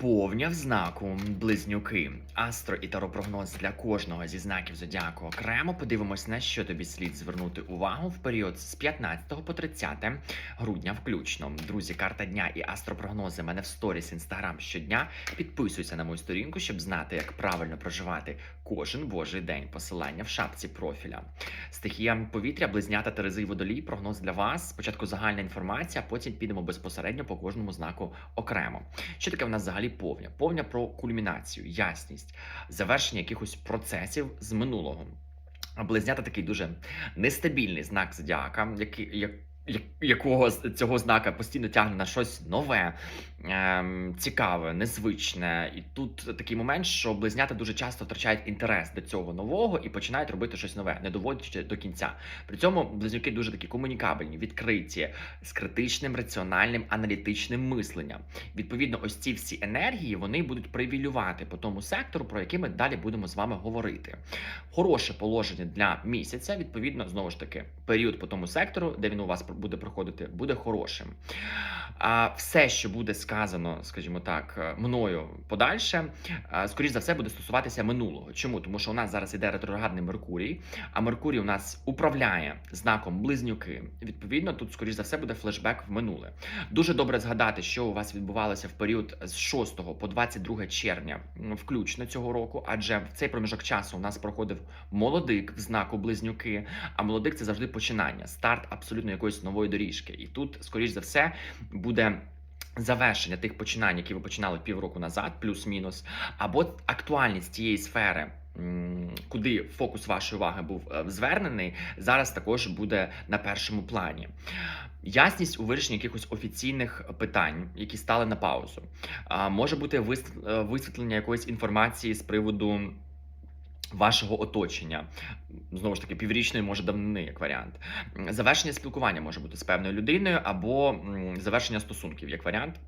Повня в знаку близнюки. Астро і таропрогноз для кожного зі знаків зодіаку окремо. Подивимось, на що тобі слід звернути увагу в період з 15 по 30 грудня включно. Друзі, карта дня і астропрогнози мене в сторіс інстаграм щодня. Підписуйся на мою сторінку, щоб знати, як правильно проживати кожен божий день. Посилання в шапці профіля. Стихія повітря, близнята Терези і водолій. Прогноз для вас. Спочатку загальна інформація, потім підемо безпосередньо по кожному знаку окремо. Що таке в нас взагалі повня? Повня про кульмінацію, ясність, завершення якихось процесів з минулого. А Близнята такий дуже нестабільний знак зодіака, який як. як- Якого цього знака постійно тягне на щось нове, цікаве, незвичне, і тут такий момент, що близнята дуже часто втрачають інтерес до цього нового і починають робити щось нове, не доводячи до кінця. При цьому близнюки дуже такі комунікабельні, відкриті, з критичним, раціональним, аналітичним мисленням. Відповідно, ось ці всі енергії вони будуть привілювати по тому сектору, про який ми далі будемо з вами говорити. Хороше положення для місяця. Відповідно, знову ж таки, період по тому сектору, де він у вас буде проходити, буде хорошим. А все, що буде сказано, скажімо так, е, мною подальше, е, скоріш за все, буде стосуватися минулого. Чому? Тому що у нас зараз іде ретроградний Меркурій, а Меркурій у нас управляє знаком близнюки. Відповідно, тут, скоріш за все, буде флешбек в минуле. Дуже добре згадати, що у вас відбувалося в період з 6 по 22 червня, включно цього року, адже в цей проміжок часу у нас проходив молодик в знаку близнюки. А молодик це завжди починання, старт абсолютно якоїсь нової доріжки. І тут, скоріш за все, буде. Завершення тих починань, які ви починали півроку назад, плюс-мінус, або актуальність тієї сфери, куди фокус вашої уваги був е, звернений, зараз також буде на першому плані. Ясність у вирішенні якихось офіційних питань, які стали на паузу. Може бути е, висвітлення якоїсь інформації з приводу. Вашого оточення знову ж таки піврічної може давнини як варіант. Завершення спілкування може бути з певною людиною, або завершення стосунків як варіант.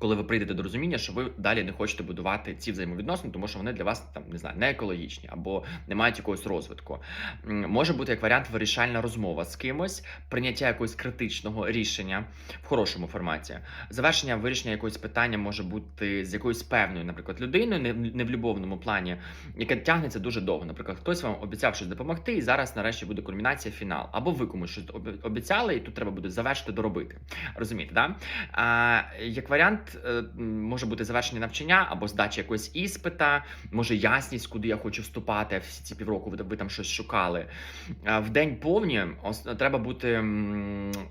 Коли ви прийдете до розуміння, що ви далі не хочете будувати ці взаємовідносини, тому що вони для вас там не знаю, не екологічні або не мають якогось розвитку. Може бути як варіант вирішальна розмова з кимось, прийняття якогось критичного рішення в хорошому форматі. Завершення вирішення якогось питання може бути з якоюсь певною, наприклад, людиною, не, в любовному плані, яке тягнеться дуже довго. Наприклад, хтось вам обіцяв щось допомогти, і зараз нарешті буде кульмінація, фінал. Або ви комусь щось обіцяли, і тут треба буде завершити, доробити. Розумієте, да? А, як варіант, е, може бути завершення навчання або здача якогось іспита, може ясність, куди я хочу вступати. Всі ці півроку ви, там щось шукали. В день повні треба бути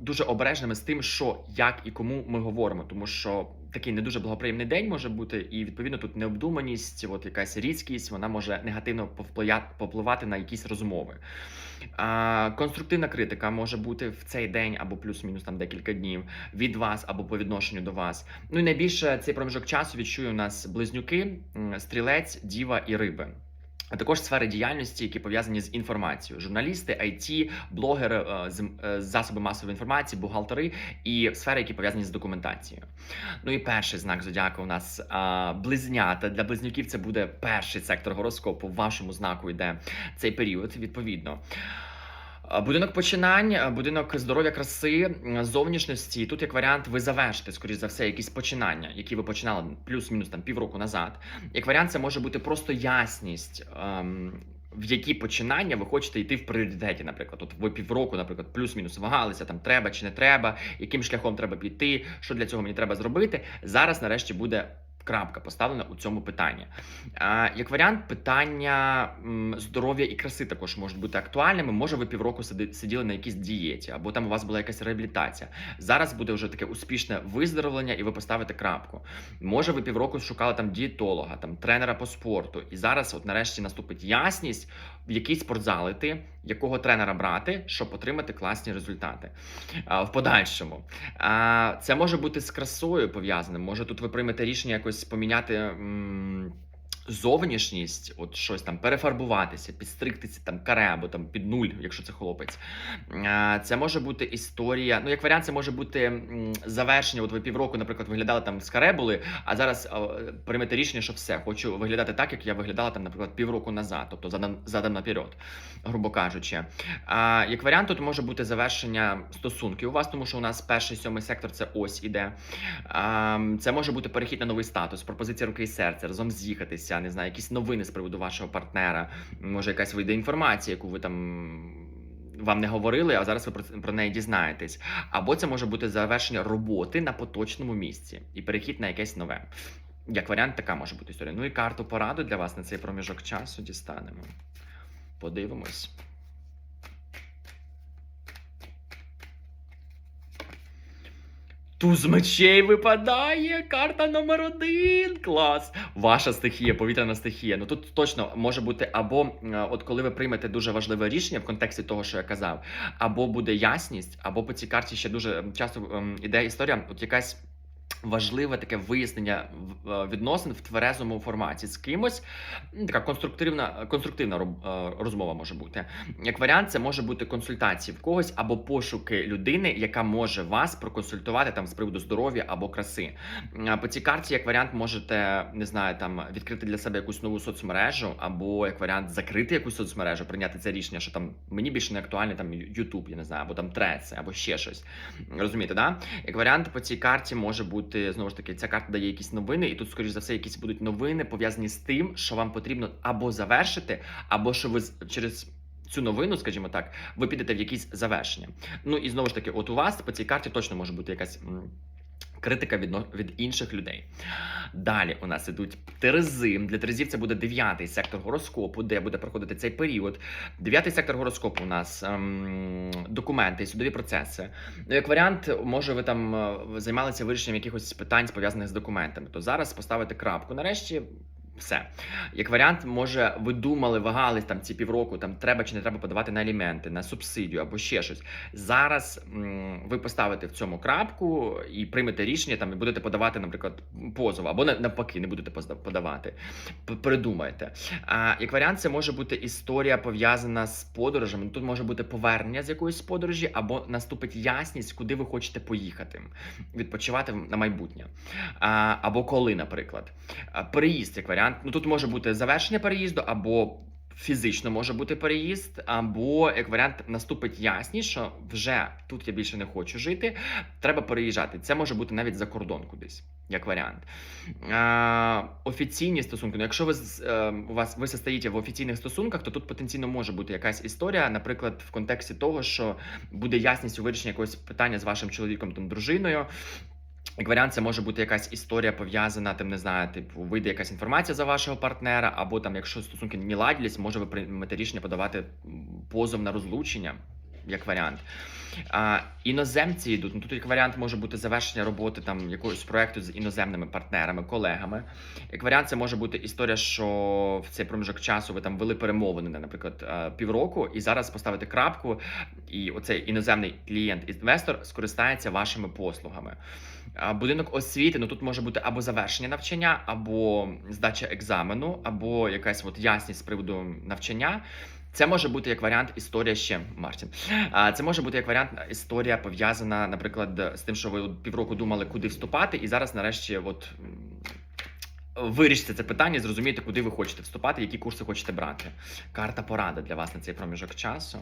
дуже обережними з тим, що як і кому ми говоримо, тому що. Такий не дуже благоприємний день може бути, і відповідно тут необдуманість, от якась різкість, вона може негативно повпливати на якісь розмови. А, конструктивна критика може бути в цей день або плюс-мінус там декілька днів від вас або по відношенню до вас. Ну і найбільше цей проміжок часу відчує у нас близнюки, стрілець, діва і риби. А також сфери діяльності, які пов'язані з інформацією: журналісти, IT, блогери, е, з- е, засоби масової інформації, бухгалтери і сфери, які пов'язані з документацією. Ну і перший знак зодіака у нас близнята. Для близнюків це буде перший сектор гороскопу. Вашому знаку йде цей період. Відповідно. Будинок починань, будинок здоров'я, краси, зовнішності. Тут як варіант, ви завершите, скоріш за все, якісь починання, які ви починали плюс-мінус там півроку назад. Як варіант, це може бути просто ясність. ем, в які починання ви хочете йти в пріоритеті, наприклад, от ви півроку, наприклад, плюс-мінус вагалися, там треба чи не треба, яким шляхом треба піти, що для цього мені треба зробити. Зараз, нарешті, буде крапка поставлена у цьому питанні. Як варіант, питання здоров'я і краси також можуть бути актуальними. Може, ви півроку сиділи на якійсь дієті, або там у вас була якась реабілітація. Зараз буде вже таке успішне виздоровлення, і ви поставите крапку. Може, ви півроку шукали там дієтолога, там тренера по спорту, і зараз, от нарешті, наступить ясність, в який спортзал іти, якого тренера брати, щоб отримати класні результати а, в подальшому. А, це може бути з красою пов'язаним. Може, тут ви приймете рішення якось поміняти. м, зовнішність, от щось там перефарбуватися, підстригтися там каре або там під нуль, якщо це хлопець. Це може бути історія. Ну, як варіант, це може бути завершення. От ви півроку, наприклад, виглядали там з каре були, а зараз приймете рішення, що все, хочу виглядати так, як я виглядала там, наприклад, півроку назад, тобто задам, задам наперед, грубо кажучи. А, як варіант, тут може бути завершення стосунків у вас, тому що у нас перший сьомий сектор це ось іде. Це може бути перехід на новий статус, пропозиція руки і серця, разом з'їхатися, не знаю, якісь новини з приводу вашого партнера, може якась вийде інформація, яку ви там. Вам не говорили, а зараз ви про, неї дізнаєтесь. Або це може бути завершення роботи на поточному місці і перехід на якесь нове. Як варіант, така може бути історія. Ну і карту пораду для вас на цей проміжок часу дістанемо. Подивимось. Туз мечей випадає. Карта номер один. Клас. Ваша стихія, повітряна стихія. Ну тут точно може бути або от коли ви приймете дуже важливе рішення в контексті того, що я казав, або буде ясність, або по цій карті ще дуже часто іде історія, от якась. Важливе таке вияснення е, відносин в тверезому форматі з кимось. Така конструктивна, конструктивна е, розмова може бути. Як варіант, це може бути консультації в когось або пошуки людини, яка може вас проконсультувати там з приводу здоров'я або краси. По цій карті, як варіант, можете не знаю, там відкрити для себе якусь нову соцмережу, або як варіант закрити якусь соцмережу, прийняти це рішення, що там мені більше не актуальний там YouTube, я не знаю, або там Трец, або ще щось. Розумієте, да? Як варіант, по цій карті може бути знову ж таки, ця карта дає якісь новини, і тут, скоріш за все, якісь будуть новини пов'язані з тим, що вам потрібно або завершити, або що ви через. Цю новину, скажімо так, ви підете в якісь завершення. Ну і знову ж таки, от у вас по цій карті точно може бути якась критика від, від інших людей. Далі у нас ідуть терези. Для терезів це буде дев'ятий сектор гороскопу, де буде проходити цей період. Дев'ятий сектор гороскопу у нас ем, документи, судові процеси. Ну, як варіант, може, ви там е, займалися вирішенням якихось питань, пов'язаних з документами. То зараз поставити крапку. Нарешті. Все, як варіант, може, ви думали, вагались там ці півроку, там треба чи не треба подавати на аліменти, на субсидію або ще щось. Зараз м, ви поставите в цьому крапку і приймете рішення там і будете подавати, наприклад, позов, або на- навпаки, не будете подавати. Придумайте. А як варіант, це може бути історія пов'язана з подорожами. Тут може бути повернення з якоїсь подорожі, або наступить ясність, куди ви хочете поїхати, відпочивати на майбутнє. А, або коли, наприклад. Переїзд як варіант. Ну тут може бути завершення переїзду, або фізично може бути переїзд, або як варіант наступить ясність, що вже тут я більше не хочу жити. Треба переїжджати. Це може бути навіть за кордон кудись. Як варіант. А, офіційні стосунки. Ну, якщо ви е, у вас ви состоїте в офіційних стосунках, то тут потенційно може бути якась історія, наприклад, в контексті того, що буде ясність у вирішенні якогось питання з вашим чоловіком там дружиною. Як варіант, це може бути якась історія пов'язана, тим не знаю, типу, вийде якась інформація за вашого партнера, або там, якщо стосунки не ладились, може ви приймете рішення подавати позов на розлучення, як варіант. А, іноземці йдуть. Ну тут як варіант може бути завершення роботи там якогось проекту з іноземними партнерами, колегами. Як варіант, це може бути історія, що в цей проміжок часу ви там вели перемовини, на, наприклад, е, півроку, і зараз поставити крапку, і оцей іноземний клієнт-інвестор скористається вашими послугами. А, Будинок освіти, ну тут може бути або завершення навчання, або здача екзамену, або якась от ясність з приводу навчання. Це може бути як варіант історія ще Мартін. Це може бути як варіант історія пов'язана, наприклад, з тим, що ви півроку думали, куди вступати, і зараз, нарешті, от вирішите це питання, зрозумієте, куди ви хочете вступати, які курси хочете брати. Карта порада для вас на цей проміжок часу.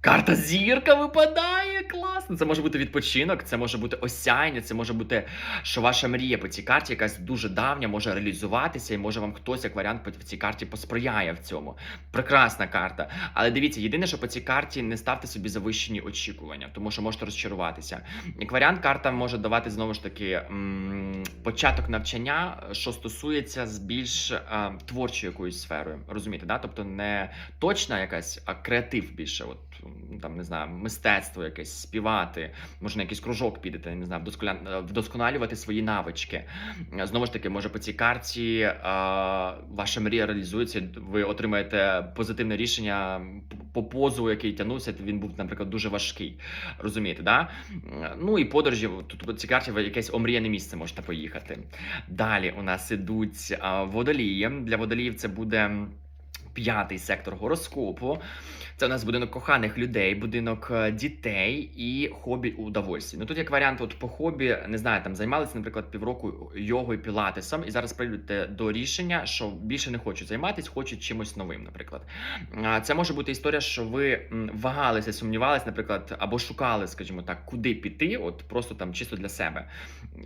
Карта зірка випадає класно. Це може бути відпочинок, це може бути осяяння, це може бути, що ваша мрія по цій карті якась дуже давня, може реалізуватися, і може вам хтось як варіант по цій карті посприяє в цьому. Прекрасна карта. Але дивіться, єдине, що по цій карті не ставте собі завищені очікування, тому що можете розчаруватися. Як варіант, карта може давати знову ж таки початок навчання, що стосується з більш творчою якоюсь сферою. Розумієте, да? Тобто не точна якась, а креатив більше. От там не знаю, мистецтво якесь, співати, може на якийсь кружок підете, не знаю, вдосколя- вдосконалювати свої навички. Е, Знову ж таки, може по цій карті е, ваша мрія реалізується, ви отримаєте позитивне рішення по позову, який тягнувся. Він був, наприклад, дуже важкий. Розумієте, да? Е, Ну і подорожі, тут по цій карті ви якесь омріяне місце можете поїхати. Далі у нас ідуть водолії. Для водоліїв це буде п'ятий сектор гороскопу. Це у нас будинок коханих людей, будинок е, дітей і хобі у удовольстві. Ну тут як варіант, от по хобі, не знаю, там займалися, наприклад, півроку йогою, пілатесом, і зараз прийдете до рішення, що більше не хочуть займатися, хочуть чимось новим, наприклад. Це може бути історія, що ви вагалися, сумнівалися, наприклад, або шукали, скажімо так, куди піти, от просто там чисто для себе.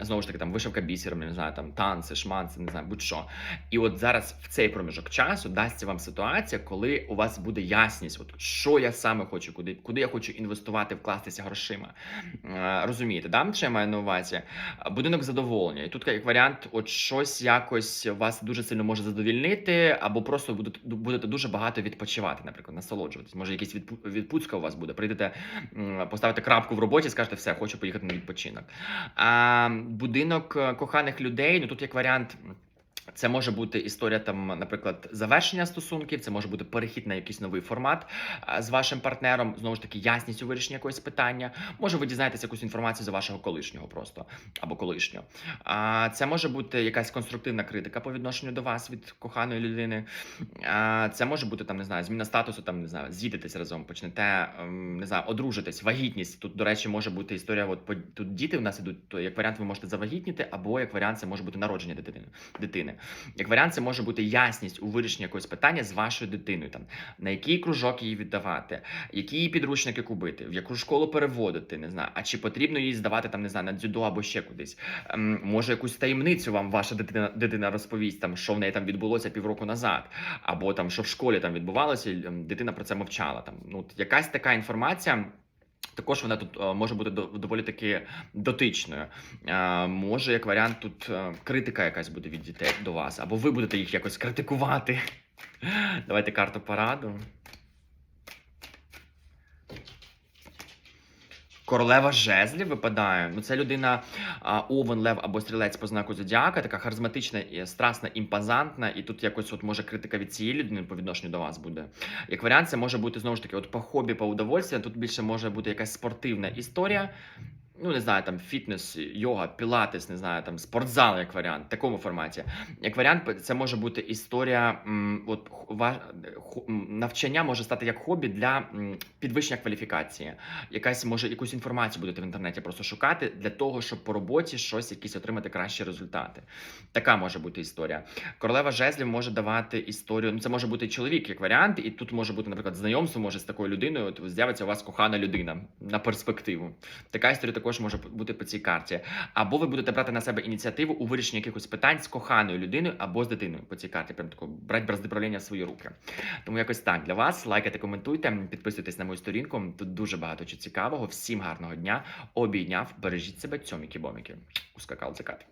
Знову ж таки, там вишивка бісером, не знаю, там танці, шманці, не знаю, будь-що. І от зараз в цей проміжок часу дасться вам ситуація, коли у вас буде ясність, от що я саме хочу, куди, куди я хочу інвестувати, вкластися грошима. Е, Розумієте, да? що я маю на увазі? Будинок задоволення. І тут як варіант, от щось якось вас дуже сильно може задовільнити, або просто будете, дуже багато відпочивати, наприклад, насолоджуватись. Може, відпу- відпустка у вас буде. Прийдете, поставите крапку в роботі, скажете, все, хочу поїхати на відпочинок. А будинок е, коханих людей, ну тут як варіант. Це може бути історія там, наприклад, завершення стосунків, це може бути перехід на якийсь новий формат з вашим партнером. Знову ж таки, ясність у вирішенні якогось питання. Може, ви дізнаєтеся якусь інформацію за вашого колишнього просто або колишнього. А це може бути якась конструктивна критика по відношенню до вас від коханої людини. А, це може бути там, не знаю, зміна статусу, там не знаю, з'їдетесь разом, почнете ем, не знаю, одружитись, вагітність. Тут, до речі, може бути історія. От тут діти в нас ідуть. То як варіант, ви можете завагітніти, або як варіант, це може бути народження дитини. Як варіант, це може бути ясність у вирішенні якогось питання з вашою дитиною, там на який кружок її віддавати, які її підручники купити, в яку школу переводити, не знаю, а чи потрібно її здавати там, не знаю, на дзюдо або ще кудись. Ем, може, якусь таємницю вам ваша дитина, дитина розповість, там що в неї там відбулося півроку назад, або там що в школі там відбувалося, і, ем, дитина про це мовчала. Там ну якась така інформація. Також вона тут е, може бути доволі таки дотичною. Е, Може, як варіант, тут е, критика якась буде від дітей до вас, або ви будете їх якось критикувати. Давайте карту пораду. Королева жезлів випадає. Ну, це людина овен, лев або стрілець по знаку зодіака, така харизматична, страсна, імпозантна, і тут якось от може критика від цієї людини по відношенню до вас буде. Як варіант, це може бути знову ж таки, от по хобі, по удовольствию, тут більше може бути якась спортивна історія. Ну, не знаю, там фітнес, йога, пілатес, не знаю, там спортзал, як варіант, такому форматі. Як варіант, це може бути історія, от навчання може стати як хобі для підвищення кваліфікації. Якась може якусь інформацію будете в інтернеті просто шукати для того, щоб по роботі щось якісь отримати кращі результати. Така може бути історія. Королева жезлів може давати історію. Ну, це може бути чоловік як варіант, і тут може бути, наприклад, знайомство може з такою людиною. От з'явиться у вас кохана людина на перспективу. Така історія також може бути по цій карті. Або ви будете брати на себе ініціативу у вирішенні якихось питань з коханою людиною або з дитиною по цій карті. Прям тако брати бразди правління в свої руки. Тому якось так для вас. Лайкайте, коментуйте, підписуйтесь на мою сторінку. Тут дуже багато чого цікавого. Всім гарного дня. Обійняв, бережіть себе, цьомікі боміки. Ускакав закат.